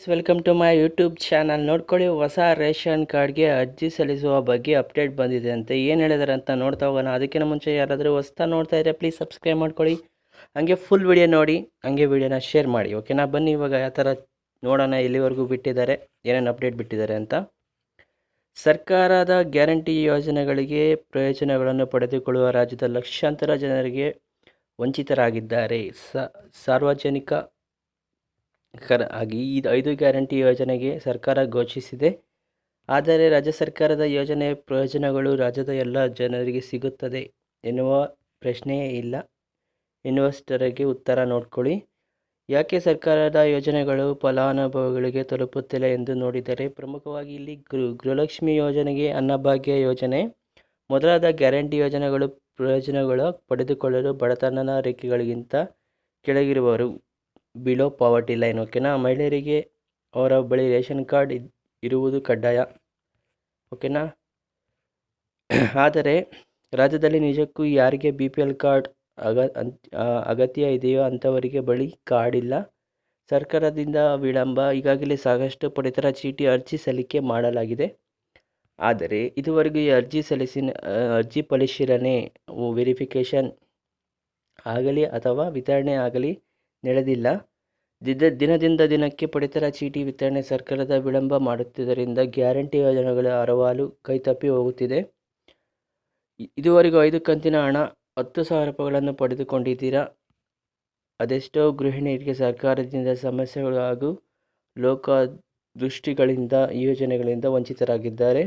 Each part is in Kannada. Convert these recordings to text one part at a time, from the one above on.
Welcome to my YouTube channel ನೋಡ್ಕೊಳ್ಳಿ, ಹೊಸ ರೇಷನ್ ಕಾರ್ಡ್ಗೆ ಅರ್ಜಿ ಸಲ್ಲಿಸುವ ಬಗ್ಗೆ ಅಪ್ಡೇಟ್ ಬಂದಿದೆ ಅಂತೆ. ಏನು ಹೇಳಿದಾರೆ ಅಂತ ನೋಡ್ತಾ ಹೋಗೋಣ. ಅದಕ್ಕಿಂತ ಮುಂಚೆ ಯಾರಾದರೂ ಹೊಸ್ತಾ ನೋಡ್ತಾ ಇದ್ದರೆ ಪ್ಲೀಸ್ ಸಬ್ಸ್ಕ್ರೈಬ್ ಮಾಡ್ಕೊಳ್ಳಿ. ಹಂಗೆ ಫುಲ್ ವಿಡಿಯೋ ನೋಡಿ, ಹಂಗೆ ವಿಡಿಯೋನ ಶೇರ್ ಮಾಡಿ. ಓಕೆನಾ ಬನ್ನಿ, ಇವಾಗ ಯಾವ ಥರ ನೋಡೋಣ ಎಲ್ಲಿವರೆಗೂ ಬಿಟ್ಟಿದ್ದಾರೆ, ಏನೇನು ಅಪ್ಡೇಟ್ ಬಿಟ್ಟಿದ್ದಾರೆ ಅಂತ. ಸರ್ಕಾರದ ಗ್ಯಾರಂಟಿ ಯೋಜನೆಗಳಿಗೆ ಪ್ರಯೋಜನಗಳನ್ನು ಪಡೆದುಕೊಳ್ಳುವ ರಾಜ್ಯದ ಲಕ್ಷಾಂತರ ಜನರಿಗೆ ವಂಚಿತರಾಗಿದ್ದಾರೆ. ಸಾರ್ವಜನಿಕ ಕರ ಆಗಿ ಈ ಐದು ಗ್ಯಾರಂಟಿ ಯೋಜನೆಗೆ ಸರ್ಕಾರ ಘೋಷಿಸಿದೆ. ಆದರೆ ರಾಜ್ಯ ಸರ್ಕಾರದ ಯೋಜನೆ ಪ್ರಯೋಜನಗಳು ರಾಜ್ಯದ ಎಲ್ಲ ಜನರಿಗೆ ಸಿಗುತ್ತದೆ ಎನ್ನುವ ಪ್ರಶ್ನೆಯೇ ಇಲ್ಲ. ಎನ್ನುವಷ್ಟರಿಗೆ ಉತ್ತರ ನೋಡ್ಕೊಳ್ಳಿ. ಯಾಕೆ ಸರ್ಕಾರದ ಯೋಜನೆಗಳು ಫಲಾನುಭವಿಗಳಿಗೆ ತಲುಪುತ್ತಿಲ್ಲ ಎಂದು ನೋಡಿದರೆ, ಪ್ರಮುಖವಾಗಿ ಇಲ್ಲಿ ಗೃ ಗೃಹಲಕ್ಷ್ಮಿ ಯೋಜನೆಗೆ ಅನ್ನಭಾಗ್ಯ ಯೋಜನೆ, ಮೊದಲಾದ ಗ್ಯಾರಂಟಿ ಯೋಜನೆಗಳು ಪ್ರಯೋಜನಗಳು ಪಡೆದುಕೊಳ್ಳಲು ಬಡತನ ರೇಖೆಗಳಿಗಿಂತ ಕೆಳಗಿರುವವರು ಬಿಲೋ ಪಾವರ್ಟಿ ಲೈನ್ ಓಕೆನಾ ಮಹಿಳೆಯರಿಗೆ ಅವರ ಬಳಿ ರೇಷನ್ ಕಾರ್ಡ್ ಇರುವುದು ಕಡ್ಡಾಯ ಓಕೆನಾ ಆದರೆ, ರಾಜ್ಯದಲ್ಲಿ ನಿಜಕ್ಕೂ ಯಾರಿಗೆ ಬಿ ಪಿ ಎಲ್ ಕಾರ್ಡ್ ಅಗ ಅಗತ್ಯ ಇದೆಯೋ ಅಂಥವರಿಗೆ ಬಳಿ ಕಾರ್ಡ್ ಇಲ್ಲ. ಸರ್ಕಾರದಿಂದ ವಿಳಂಬ, ಈಗಾಗಲೇ ಸಾಕಷ್ಟು ಪಡಿತರ ಚೀಟಿ ಅರ್ಜಿ ಸಲ್ಲಿಕೆ ಮಾಡಲಾಗಿದೆ. ಆದರೆ, ಇದುವರೆಗೂ ಈ ಅರ್ಜಿ ಸಲ್ಲಿಸಿ ಅರ್ಜಿ ಪರಿಶೀಲನೆ ವೆರಿಫಿಕೇಷನ್ ಆಗಲಿ ಅಥವಾ ವಿತರಣೆ ಆಗಲಿ ನಡೆದಿಲ್ಲ. ದಿದ, ದಿನದಿಂದ ದಿನಕ್ಕೆ ಪಡಿತರ ಚೀಟಿ ವಿತರಣೆ ಸರ್ಕಾರದ ವಿಳಂಬ ಮಾಡುತ್ತಿದ್ದರಿಂದ ಗ್ಯಾರಂಟಿ ಯೋಜನೆಗಳ ಅರವಾಲು ಕೈತಪ್ಪಿ ಹೋಗುತ್ತಿದೆ. ಇದುವರೆಗೂ ಐದು ಕಂತಿನ ಹಣ, ಹತ್ತು ಸಾವಿರ ರೂಪಾಯಿಗಳನ್ನು ಪಡೆದುಕೊಂಡಿದ್ದೀರಾ? ಅದೆಷ್ಟೋ ಗೃಹಿಣಿಯರಿಗೆ ಸರ್ಕಾರದಿಂದ ಸಮಸ್ಯೆಗಳು ಹಾಗೂ ಲೋಕ ದೃಷ್ಟಿಗಳಿಂದ ಯೋಜನೆಗಳಿಂದ ವಂಚಿತರಾಗಿದ್ದಾರೆ.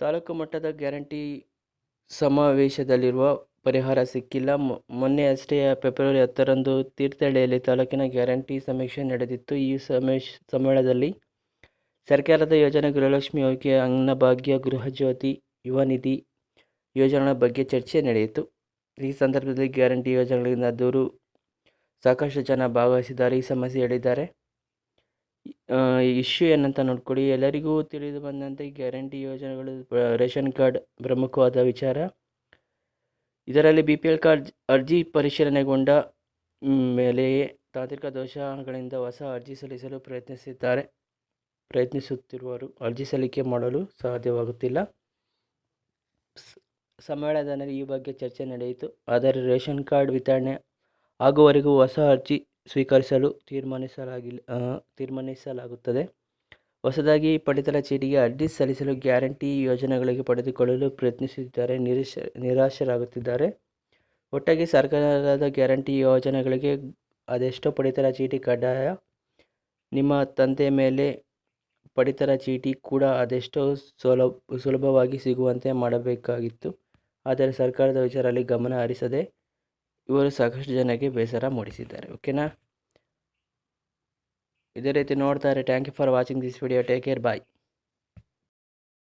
ತಾಲೂಕು ಮಟ್ಟದ ಗ್ಯಾರಂಟಿ ಸಮಾವೇಶದಲ್ಲಿರುವ ಪರಿಹಾರ ಸಿಕ್ಕಿಲ್ಲ. ಮೊನ್ನೆ ಅಷ್ಟೇ ಫೆಬ್ರವರಿ ಹತ್ತರಂದು ತೀರ್ಥಹಳ್ಳಿಯಲ್ಲಿ ತಾಲೂಕಿನ ಗ್ಯಾರಂಟಿ ಸಮೀಕ್ಷೆ ನಡೆದಿತ್ತು. ಈ ಸಮೇಶ್, ಸಮ್ಮೇಳನದಲ್ಲಿ ಸರ್ಕಾರದ ಯೋಜನೆ ಗೃಹಲಕ್ಷ್ಮಿ ಯೋಗ್ಯ ಅನ್ನಭಾಗ್ಯ ಗೃಹ ಜ್ಯೋತಿ, ಯುವ ನಿಧಿ ಯೋಜನೆಗಳ ಬಗ್ಗೆ ಚರ್ಚೆ ನಡೆಯಿತು. ಈ ಸಂದರ್ಭದಲ್ಲಿ ಗ್ಯಾರಂಟಿ ಯೋಜನೆಗಳಿಂದ ದೂರು ಸಾಕಷ್ಟು ಜನ ಭಾಗವಹಿಸಿದ್ದಾರೆ. ಈ ಸಮಸ್ಯೆ ಹೇಳಿದ್ದಾರೆ. ಇಶ್ಯೂ ಏನಂತ ನೋಡ್ಕೊಳ್ಳಿ. ಎಲ್ಲರಿಗೂ ತಿಳಿದು ಬಂದಂತೆ ಗ್ಯಾರಂಟಿ ಯೋಜನೆಗಳು ರೇಷನ್ ಕಾರ್ಡ್ ಪ್ರಮುಖವಾದ ವಿಚಾರ. ಇದರಲ್ಲಿ ಬಿ ಪಿ ಎಲ್ ಕಾರ್ಡ್ ಅರ್ಜಿ ಪರಿಶೀಲನೆಗೊಂಡ ಮೇಲೆಯೇ ತಾಂತ್ರಿಕ ದೋಷಗಳಿಂದ ಹೊಸ ಅರ್ಜಿ ಸಲ್ಲಿಸಲು ಪ್ರಯತ್ನಿಸಿದ್ದಾರೆ. ಪ್ರಯತ್ನಿಸುತ್ತಿರುವರು ಅರ್ಜಿ ಸಲ್ಲಿಕೆ ಮಾಡಲು ಸಾಧ್ಯವಾಗುತ್ತಿಲ್ಲ. ಸಮ್ಮೇಳನದಲ್ಲಿ ಈ ಬಗ್ಗೆ ಚರ್ಚೆ ನಡೆಯಿತು. ಆದರೆ ರೇಷನ್ ಕಾರ್ಡ್ ವಿತರಣೆ ಆಗುವವರೆಗೂ ಹೊಸ ಅರ್ಜಿ ಸ್ವೀಕರಿಸಲು ತೀರ್ಮಾನಿಸಲಾಗಿಲ್ಲ ತೀರ್ಮಾನಿಸಲಾಗುತ್ತದೆ. ಹೊಸದಾಗಿ ಪಡಿತರ ಚೀಟಿಗೆ ಅರ್ಜಿ ಸಲ್ಲಿಸಲು ಗ್ಯಾರಂಟಿ ಯೋಜನೆಗಳಿಗೆ ಪಡೆದುಕೊಳ್ಳಲು ಪ್ರಯತ್ನಿಸುತ್ತಿದ್ದಾರೆ ನಿರೀಶ, ನಿರಾಶರಾಗುತ್ತಿದ್ದಾರೆ. ಒಟ್ಟಾಗಿ ಸರ್ಕಾರದ ಗ್ಯಾರಂಟಿ ಯೋಜನೆಗಳಿಗೆ ಅದೆಷ್ಟೋ ಪಡಿತರ ಚೀಟಿ ಕಡ್ಡಾಯ. ನಿಮ್ಮ ತಂದೆ ಮೇಲೆ ಪಡಿತರ ಚೀಟಿ ಕೂಡ ಅದೆಷ್ಟೋ ಸುಲಭ, ಸುಲಭವಾಗಿ ಸಿಗುವಂತೆ ಮಾಡಬೇಕಾಗಿತ್ತು. ಆದರೆ ಸರ್ಕಾರದ ವಿಚಾರದಲ್ಲಿ ಗಮನ ಹರಿಸದೆ ಇವರು ಸಾಕಷ್ಟು ಜನಕ್ಕೆ ಬೇಸರ ಮೂಡಿಸಿದ್ದಾರೆ. ಓಕೆನಾ? ಇದೇ ರೀತಿ ನೋಡ್ತಾರೆ. Thank you for watching this video take care bye